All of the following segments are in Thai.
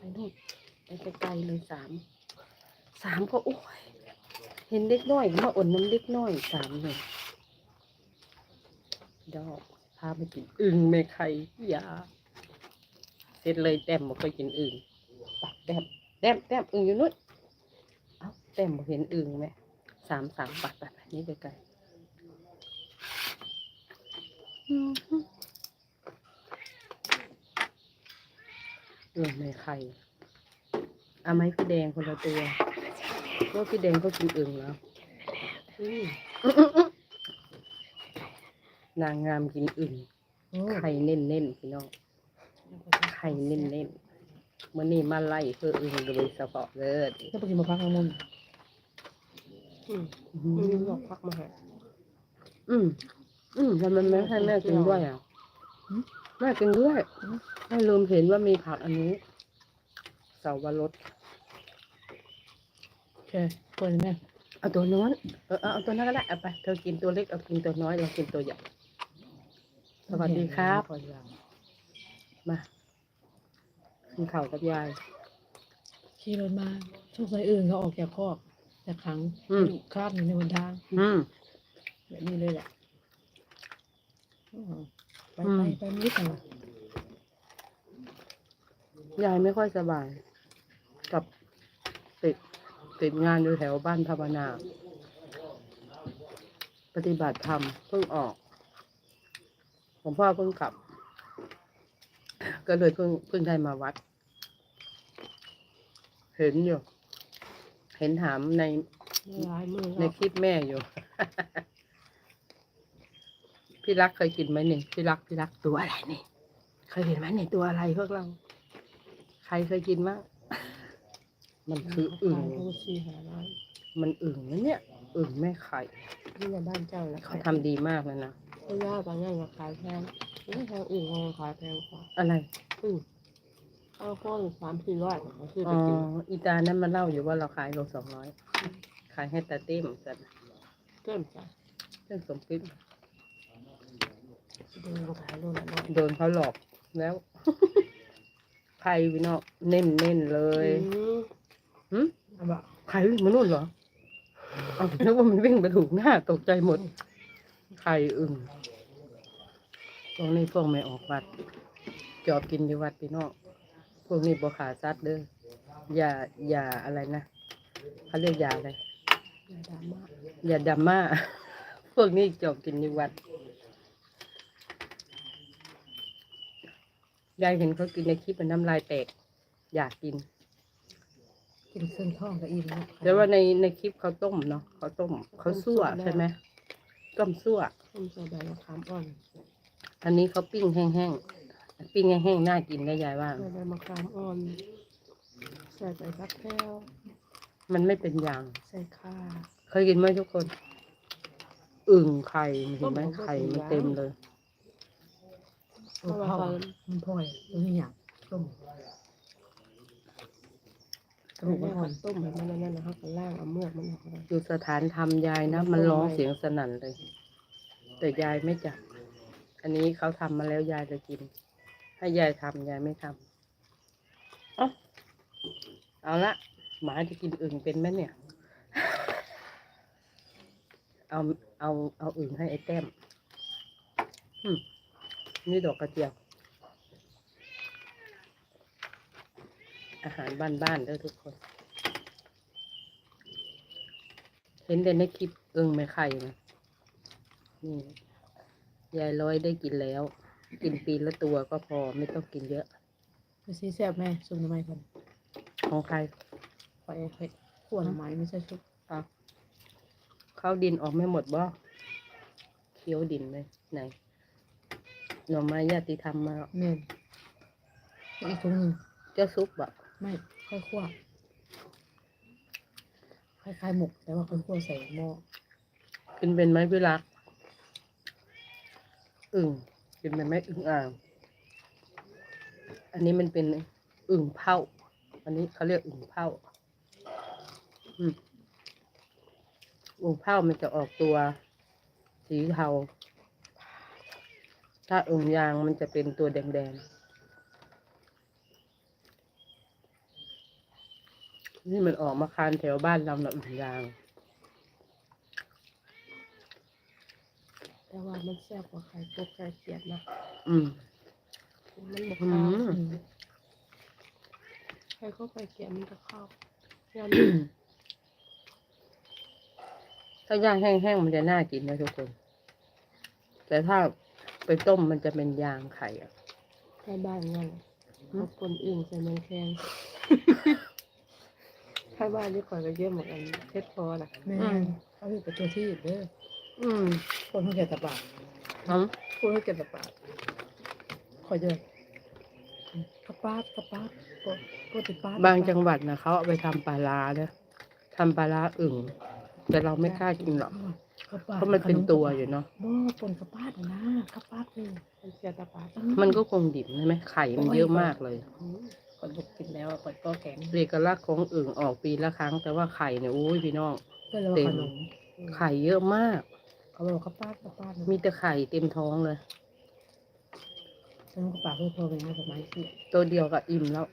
ไปนู่นไปไกลๆเลยสามสามก็โอ้ยเห็นเด็กน้อยมาอ่นน้ำเด็กน้อยสามเลยดอกพาไปกินอึ่งไม่ใครอยาเสร็จเลยแต้มบอกไปกินอึ่งปักแต้มแต้มแต้มอึ่งอยู่นู้นเอ้าแต้มบอกเห็นอึ่งไหมสามสามปัดปัดอันนี้ไกลๆ อืมอึ่งไม่ใครเอาไหมพี่แดงคนละตัวว่าพี่แดงก็กินอึ่งแล้วอืมนางงามกินอึ่งโอ้ไข่เน้นๆพี่น้องไข่เน้นๆมื่อนี้มาไล่เพื่ออึ่งโดยเฉพาะเลยแล้วไปกินมาพักข้างบนอืมอืมบอกพักมาหาอืมอืมทำไมไม่ให้แม่กินด้วยอะ แม่กินด้วยแม่ลืมเห็นว่ามีผักอันนี้ เสาวรสโอเคเปิดเลยแม่เอาตัวน้อยเออเอาเอาตัวนั้นก็ได้เอาไป เธอกินตัวเล็กเอากินตัวน้อยเรากินตัวใหญ่ สวัสดีครับพอดีแล้วมากินข้าวกับยาย ขี่รถมาช่วงสายอื่นเขาออกจากคอกจากครั้งอืมคาดอยู่ในบนทาง อืม แบบนี้เลยแหละ อืม ไปอืไปมไปมิดกันยายไม่ค่อยสบาย กับติดติดงานอยู่แถวบ้านภาวนา ปฏิบัติธรรมเพิ่งออกผมพ่อเพิ่งกลับ ก็เลยเพิ่งเพิ่งได้มาวัด เห็นอยู่ เห็นถามในร้ายมือในเราคลิปแม่อยู่ พี่รักเคยกินไหมนี่พี่รักพี่รักตัวอะไรนี่ เคยเห็นไหมนี่ตัวอะไรพวกเรา ใครเคยกินบ้างมันคืออึ่งเขาก็ชี้หาร้านมันอึ่งนะเนี่ย อึ่งแม่ไข่ที่ในบ้านเจ้าแล้วเขาทำดีมากเลยนะเขาย่าบางอย่างราคายแพงนี่ทางอื่นเขาขายแพงกว่าอะไรอืมเอาก้อนสามสี่ร้อยเขาซื้ออ๋ไปอกินอีตานั้นมาเล่าอยู่ว่าเราขายโลสองร้อยขายให้ตาเต้มแต่เกินจ้ะเรื่องสมคิด เดินมาขายโลละร้อยโดนเขาหลอกแล้วไข่พี่น้องเน้นเน้นๆเลยอืมหึเอาบะไข่วิ่งมานู่นเหรอเอานึกว่ามันวิ่งมาถูกหน้าตกใจหมด ไข่อึ่งตรงนี้พวกไม่ออกวัด จอบกินอยู่วัดพี่น้องพวกนี้บ่ขาซัดเด้ออย่าอย่าอะไรนะเขาเรียกยาอะไรอย่าดราม่าอย่าดราม่าพวกนี้จอบกินอยู่วัด ยายเห็นเขากินในคลิปมันน้ำลายแตก อยากกิน กินเส้นข้องกับอิ่มแล้วแต่ว่าในในคลิปเขาต้มเนาะเขาต้มเขาซั่วใช่ไหมต้มซั่วต้มใส่ใบมะขามอ่อนอันนี้เขาปิ้งแห้งๆปิ้งแห้งๆน่ากินได้ยายว่าใส่ใบมะขามอ่อน ใส่ใบฟักแก้วมันไม่เป็นอย่าง ใส่ข่าเคยกินไหมทุกคน อึ่งไข่เห็นไหมต้มกับไข่มันย่างเต็มเลย เพราะว่าเขามันพ่อยตัวนี้อยากต้มกระดูกแม่มันอ่อนต้มแบบนั้นนั่นนะครับล่างเอาเมือกมันออกมาอยู่สถานธรรมยายนะ มันร้องเสียงสนั่นเลย แต่ยายไม่จับ อันนี้เขาทำมาแล้วยายจะกินถ้ายายทำยายไม่ทำเอาเอาละหมาจะกินอึ่งเป็นไหมเนี่ย เอาเอาเอาอึ่งให้ไอ้แต้มอืม นี่ดอกกระเจียว อาหารบ้านๆเด้อทุกคน เห็นแต่ในคลิปอึ่งไม่ไข่นะนี่ยายร้อยได้กินแล้ว กินปีละตัวก็พอไม่ต้องกินเยอะไปซีแซ่บแม่ซุปน้ำมันคนของใครไฟไฟขวดน้ำมันไม่ใช่ชุบอะเข้าดินออกไม่หมดบ่เคี้ยวดินเลยไหน หน่อไม้ญาติธรรมมาเน่นอีกถุงหนึ่งเจ้าซุปบ่ไม่ค่อยคั่วคล้ายๆหมกแต่ว่าค่อยคั่วใส่หม้อกินเป็นไหมพี่รักอึ่งกินเป็นไหมอึ่งอ่าง อันนี้มันเป็นอึ่งเผาอันนี้เขาเรียกอึ่งเผาอืมอึ่งเผามันจะออกตัวสีเทา ถ้าอึ่งยางมันจะเป็นตัวแดงนี่มันออกมาคานแถวบ้านเราหนักยาง แต่ว่ามันแซ่บกว่าไข่กบไข่เขียดนะอืม มันบอกอืข้าวมไข่ก็ไข่เขียดมันจะข้าวย่างถ้าย่างแห้งๆมันจะน่ากินนะทุกคน แต่ถ้า ไปต้มมันจะเป็นยางไข่อะไข่บ้านงั้นเขาคนอื่นใส่มันแข็งไข่บ้านนี่ข่อยก็เยอะเหมือนกันเพชรพอน่ะแม่เขาอยู่กับตัวที่เด้ออืมคนเขาเก็บตะปาดอืมคนเขาเก็บตะปาดคอยเจอกระปาดกระปาดก็ก็ติดปาดบางจังหวัดนะเขาเอาไปทำปลาร้าเนอะทำปลาร้าอึ่ง แต่เราไม่กล้ากินหรอกกระปาดเพราะมันเป็นตัวอยู่เนาะบ่ปนกระปาดอะนะกระปาดเลยมันเขียดตะปาดมันก็คงดิบใช่ไหมไข่มันเยอะมากเลยคนบุกกินแล้วคนก็แข็งเอกลักษณ์ของอึ่งออกปีละครั้ง แต่ว่าไข่เนี่ยโอ้ยพี่น้องก็เลยว่าขนมไข่เยอะมากเขาบอกกระปาดกระปาดมีแต่ไข่เต็มท้องเลยฉันกระปาดเพื่อพอไปงานกับไม้ที่ตัวเดียวก็อิ่มแล้ว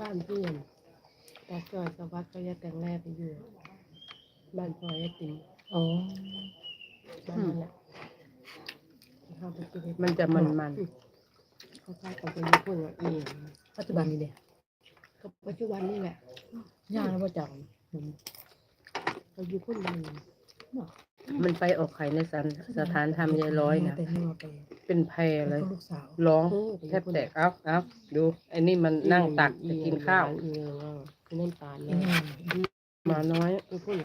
บ้านเพื่อน ตาจอยสวัสดิ์ก็ยาแต่งแรกไปอยู่ บ้านพลอยยาติมอ๋อบ้านนั่นแหละเข้าไปกินมันจะมันมันเขาพากันไปญี่ปุ่นอะเองปัจจุบันนี้เด้ก็ปัจจุบันนี่แหละย่างแล้วประจังเราอยู่พุ่นมันๆมันไปออกไข่ในสันสถานทำยายร้อยนะแต่ให้มาไปเป็นแพรเลเลยยลูกสาวร้องแทบแตกเอ้าเอ้าดูไอ้นี่มันนั่งตักจะกินข้าว อีเออคือน้ำตาลอีนะนี่หมาน้อยอยู่พุ่น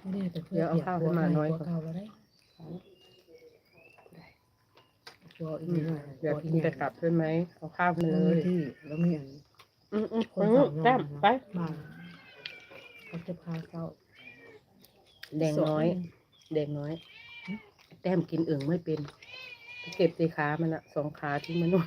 ไม่ได้แต่เพื่เดี๋ยวเอาข้าวให้มาน้อยก่อนข้าวแล้วได้ตัวอีกอืนิมดหน่อยอยากกินแต่กลับใช่ไหมเอาข้าวมาเลเลยยที่แล้วมีอันอืมอืมคนอืสามวแต้มไปบ้านเขาจะพาเข้าแดงน้อย แดงน้อย แต้มกินอึ่งไม่เป็นไปเก็บสีขามันอะสองขาที่มันนู่น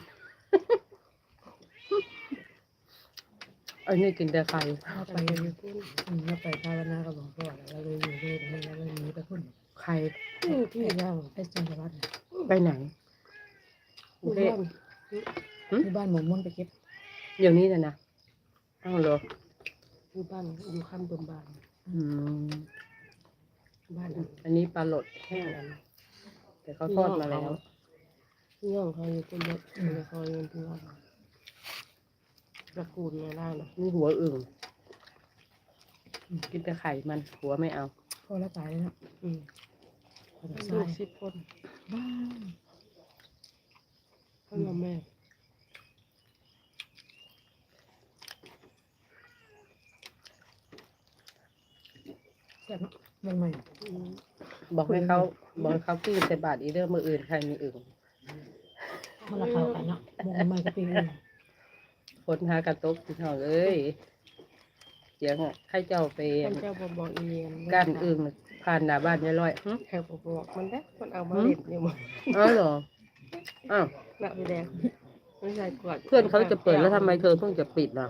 อันนี้กินแต่ไข่เข้าไปไปอยู่พุ่นอืมแล้วไปภาวนากับหลวงพ่อแล้วเราเลยอยู่ด้วยกันแล้วเลยหนีไปพุ่นไข่ที่ที่ย่างไปจังหวัดน่ะไปไหนกรุงเทพที่บ้านหมุนมุ่นไปเก็บอย่างนี้นะนะอ้าวเหรออยู่บ้านอยู่ข้ามบนบ้านอืมบ้านอันนี้ปลาหลดแห้งแต่เขาทอดมาแล้วพี่น้องเขาอยู่คนเดียวเขาอยู่ที่ว่า ตระกูลในร่างนะนี่หัวอึ่งกินแต่ไข่มันหัวไม่เอาพ่อแล้วตายแล้วอืมพอจะลูใส่กสิบคนบ้านพ่อแม่แซ่บเนาะมันใหม่อืมบอกให้เขาบอกให้เขาปิ้งใส่บาทอีเดอร์มืออื่นใครมีอึ่งมันละเข้ากันเนาะมันใหม่ก็ปีนึ งคนหากระตุกพี่น้องเอ้ยเสียงอะให้เจ้าไปท่านเจ้าบอกบอกเองก้านอึ่งผ่านหน้าบ้านยายร้อยหึใครบอกบอกมันได้มันเอามาเล่นอยู่มั้งอ้าวเหรออ้าวหนักไปแดงไม่ใช่กวดเพื่อนเขาจะเปิดแล้วทำไมเธอเพิ่งจะปิดล่ะ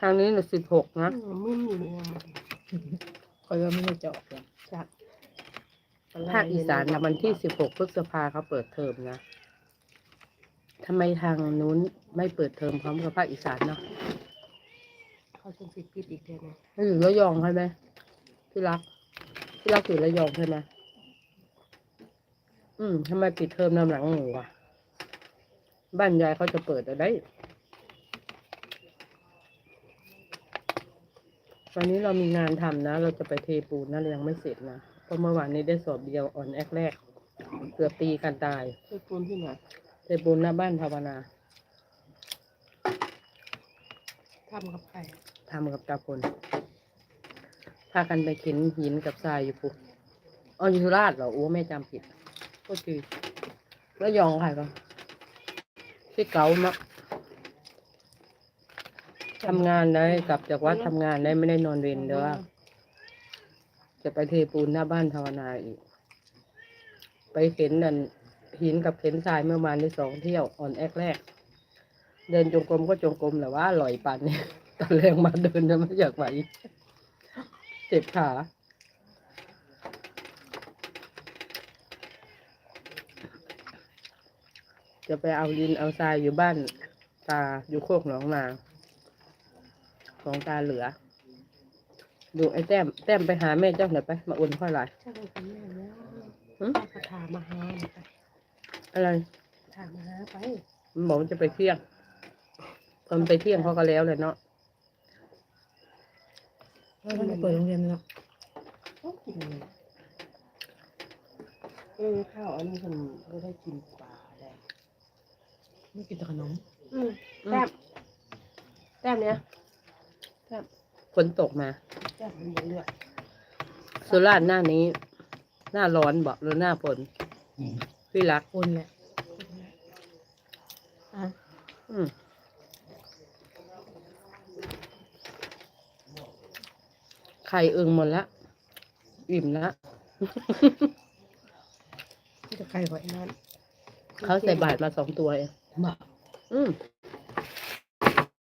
ทางนี้น่ะสิบหกนะอืมมึนอยู่เนี่ยคอยว่าไม่ได้เจาะเลยจัดภาคอีสานนะวันที่สิบหกพฤษภาเขาเปิดเทอมนะ ทำไมทางนู้นไม่เปิดเทอมพร้อมกับภาคอีสานเนาะเขาจะปิดปิดอีกเดือนหนึงเขาอยู่ระยองใช่ไหมพี่รักพี่รักอยู่ระยองใช่ไหมอืมทำไมปิดเทอมนำหลังหนูอะ บ้านยายเขาจะเปิดอะไรวันนี้เรามีงานทำนะ เราจะไปเทปูนนะเรายังไม่เสร็จนะเพราะเมื่อวานนี้ได้สอบเดียวอ่อนแอคแรก เกือบตีกันตายไปปูนที่ไหน เทปูนหน้าบ้านภาวนาทำกับใครทำกับตาพลพากันไปเข็นหินกับทรายอยู่ปุ๊บอ๋ออยู่สุราษฎร์เหรอโอ้ไม่จำผิดก็คือแล้วยองใครก็ที่เก๋าเนาะทำงานได้กลับจากวัดทำงานได้ไม่ได้นอนเวรเด้อจะไปเทปูนหน้าบ้านภาวนาอีก ไปเข็นนัน หินกับเข็นทรายเมื่อวานที่สองเที่ยวอ่อนแอคแรก เดินจงกรมก็จงกรมแต่ว่าลอยปันเนี่ยตอนแรกมาเดินจะไม่อยากไหวเจ็บขาจะไปเอาดินเอาทรายอยู่บ้านตาอยู่โคกหนองนาของตาเหลือ ดูไอ้แต้มแต้มไปหาแม่เจ้าหน่อยไป มาอุ่นข้าวหลายช่างเป็นแม่แล้วหึก็ถามมาหาไป อะไรถามมาหาไปมันบอกมันจะไปเที่ยงพอมันไปเที่ยงเขาก็แล้วเลยเนาะแล้วมันเปิดโรงเรียนแล้วต้องกินเลยเออข้าวอันนี้ผมไม่ได้กินปลาแดงไม่กินแต่ขนมอืมแต้มแต้มเนี้ยฝนตกมาแต้มมันเลือดสุราษฎร์หน้านี้ หน้าร้อนบอกหรือหน้าฝน พี่รักคนแหละอะอืมไข่อึ่งหมดละอิ่มละที่จะใครก่อนนั้นเขาใส่บาตรมาสองตัวเองมาอืม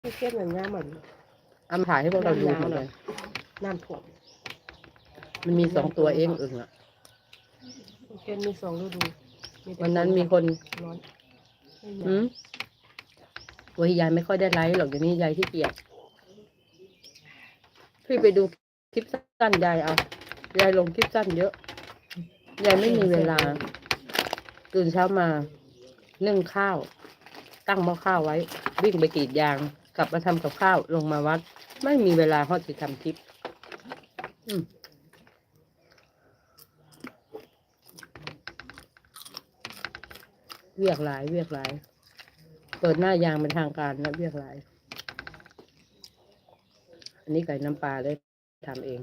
ไม่เก็บเงินง่ายเหมือนเอามาถ่ายให้พวกเราดูหมดเลยน้ำท่วมมันมีสองตัวเองอึ่งอะเก็บมีสองฤดูแต่ วันนั้นมีคนร้อนไม่หนาวอืมวันยายไม่ค่อยได้ไลฟ์หรอกเดี๋ยวนี้ยายที่เกียจพี่ไปดูคลิปสั้นยายเอายายลงคลิปสั้นเยอะยายไม่มีเวลา ตื่นเช้ามานึ่งข้าว ตั้งหม้อข้าวไว้ วิ่งไปกรีดยาง กลับมาทำกับข้าวลงมาวัด ไม่มีเวลาเขาจะทำคลิป อืม เวียกหลาย เวียกหลาย เปิดหน้ายางเป็นทางการแล้วเวียกหลาย อันนี้ไก่น้ำปลาได้ทำเอง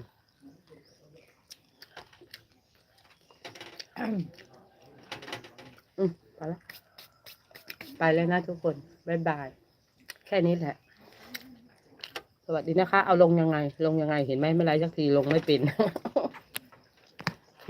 อืมไปละไปแล้วนะทุกคนบ๊ายบาย แค่นี้แหละ สวัสดีนะคะ เอาลงยังไง ลงยังไง เห็นไหมไม่ไรสักทีลงไม่เป็นโอเค